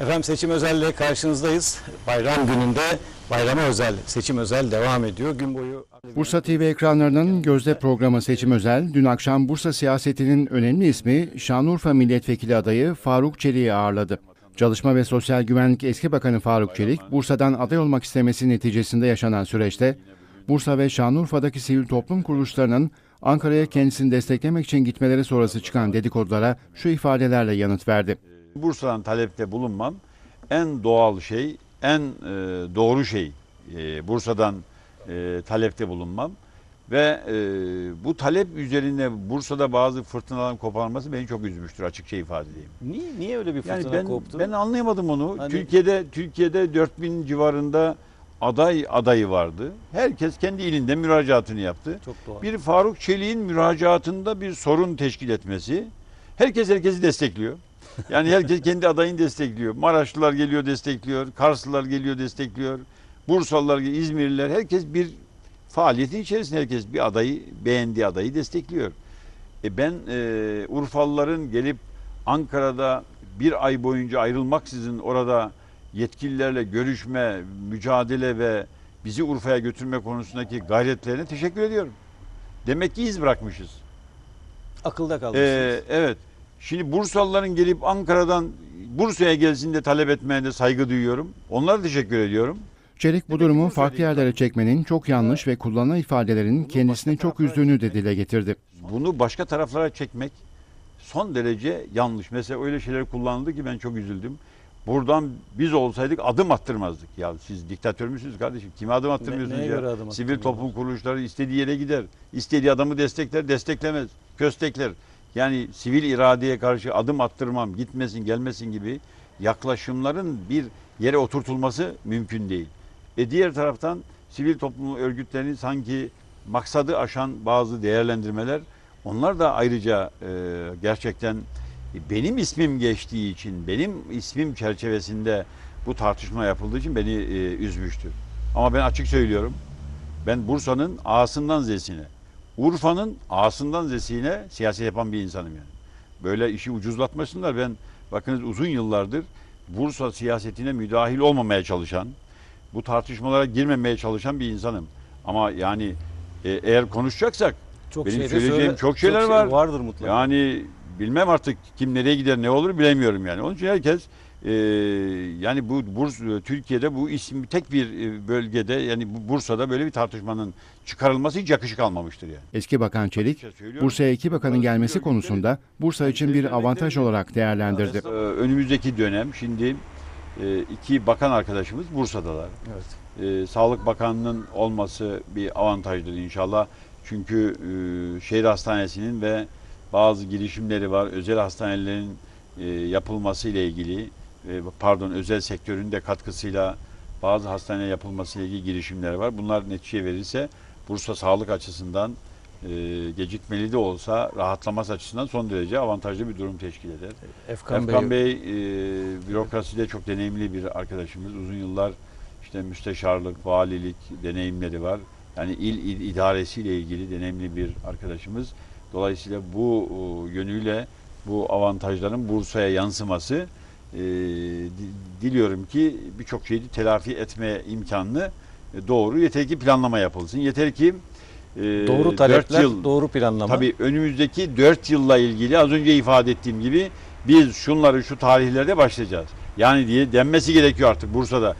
Efendim seçim özelle karşınızdayız. Bayram gününde bayrama özel, seçim özel devam ediyor. Gün boyu Bursa TV ekranlarının gözde programı Seçim Özel, dün akşam Bursa siyasetinin önemli ismi Şanlıurfa Milletvekili adayı Faruk Çelik'i ağırladı. Çalışma ve Sosyal Güvenlik Eski Bakanı Faruk Çelik, Bursa'dan aday olmak istemesi neticesinde yaşanan süreçte, Bursa ve Şanlıurfa'daki sivil toplum kuruluşlarının Ankara'ya kendisini desteklemek için gitmeleri sonrası çıkan dedikodulara şu ifadelerle yanıt verdi. Bursa'dan talepte bulunmam en doğal şey, en e, doğru şey. E, Bursa'dan e, talepte bulunmam ve e, bu talep üzerine Bursa'da bazı fırtınaların koparması beni çok üzmüştür açıkça ifade edeyim. niye, niye öyle bir Yani fırtına ben koptu? ben anlayamadım onu. Hani- Türkiye'de Türkiye'de 4000 civarında aday adayı vardı. Herkes kendi ilinde müracaatını yaptı. Çok doğal. Bir Faruk Çelik'in müracaatında bir sorun teşkil etmesi. Herkes herkesi destekliyor. Yani herkes kendi adayını destekliyor. Maraşlılar geliyor destekliyor. Karslılar geliyor destekliyor. Bursalılar, İzmirliler herkes bir faaliyetin içerisinde herkes bir adayı beğendiği adayı destekliyor. E ben e, Urfalıların gelip Ankara'da bir ay boyunca ayrılmaksızın orada yetkililerle görüşme, mücadele ve bizi Urfa'ya götürme konusundaki gayretlerine teşekkür ediyorum. Demek ki iz bırakmışız. Akılda kalmışsınız. Ee, evet. Şimdi Bursalıların gelip Ankara'dan Bursa'ya gelsin de talep etmeye de saygı duyuyorum. Onlara teşekkür ediyorum. Çelik bu durumu farklı yerlere çekmenin çok yanlış ve kullanılan ifadelerin kendisini çok üzdüğünü de dile getirdi. Bunu başka taraflara çekmek son derece yanlış. Mesela öyle şeyler kullanıldı ki ben çok üzüldüm. Buradan biz olsaydık adım attırmazdık. Ya siz diktatör müsünüz kardeşim? Kime adım attırmıyorsunuz neye ya? adım Sivil toplum kuruluşları istediği yere gider. İstediği adamı destekler, desteklemez. Köstekler. Yani sivil iradeye karşı adım attırmam, gitmesin, gelmesin gibi yaklaşımların bir yere oturtulması mümkün değil. E diğer taraftan sivil toplum örgütlerinin sanki maksadı aşan bazı değerlendirmeler onlar da ayrıca e, gerçekten benim ismim geçtiği için, benim ismim çerçevesinde bu tartışma yapıldığı için beni e, üzmüştü. Ama ben açık söylüyorum. Ben Bursa'nın A'sından Z'sine, Urfa'nın A'sından Z'sine siyaset yapan bir insanım yani. Böyle işi ucuzlatmasınlar. Ben bakınız uzun yıllardır Bursa siyasetine müdahil olmamaya çalışan, bu tartışmalara girmemeye çalışan bir insanım. Ama yani e, eğer konuşacaksak çok benim söyleyeceğim söyle- çok şeyler şey var. vardır mutlaka. Yani bilmem artık kim nereye gider ne olur bilemiyorum yani. Onun için herkes e, yani bu Burs Türkiye'de bu isim tek bir e, bölgede yani bu Bursa'da böyle bir tartışmanın çıkarılması hiç yakışık almamıştır yani. Eski Bakan Çelik. Bursa'ya iki bakanın gelmesi konusunda Bursa için bir avantaj olarak değerlendirdi. Ee, önümüzdeki dönem şimdi e, iki bakan arkadaşımız Bursa'dalar. Evet. Ee, Sağlık Bakanı'nın olması bir avantajdır inşallah. Çünkü e, şehir hastanesinin ve bazı girişimleri var. Özel hastanelerin e, yapılması ile ilgili e, pardon özel sektörün de katkısıyla bazı hastane yapılması ile ilgili girişimler var. Bunlar netice verirse Bursa sağlık açısından e, gecikmeli de olsa rahatlaması açısından son derece avantajlı bir durum teşkil eder. Efkan, Efkan Bey, Bey, e, bürokraside çok deneyimli bir arkadaşımız. Uzun yıllar işte müsteşarlık, valilik deneyimleri var. Yani il, il idaresiyle ilgili deneyimli bir arkadaşımız. Dolayısıyla bu e, yönüyle bu avantajların Bursa'ya yansıması e, di- diliyorum ki birçok şeyi telafi etme imkanını doğru. Yeter ki planlama yapılsın. Yeter ki e, doğru talepler, yıl, doğru planlama. Tabii önümüzdeki 4 yılla ilgili az önce ifade ettiğim gibi biz şunları şu tarihlerde başlayacağız. Yani diye denmesi gerekiyor artık Bursa'da.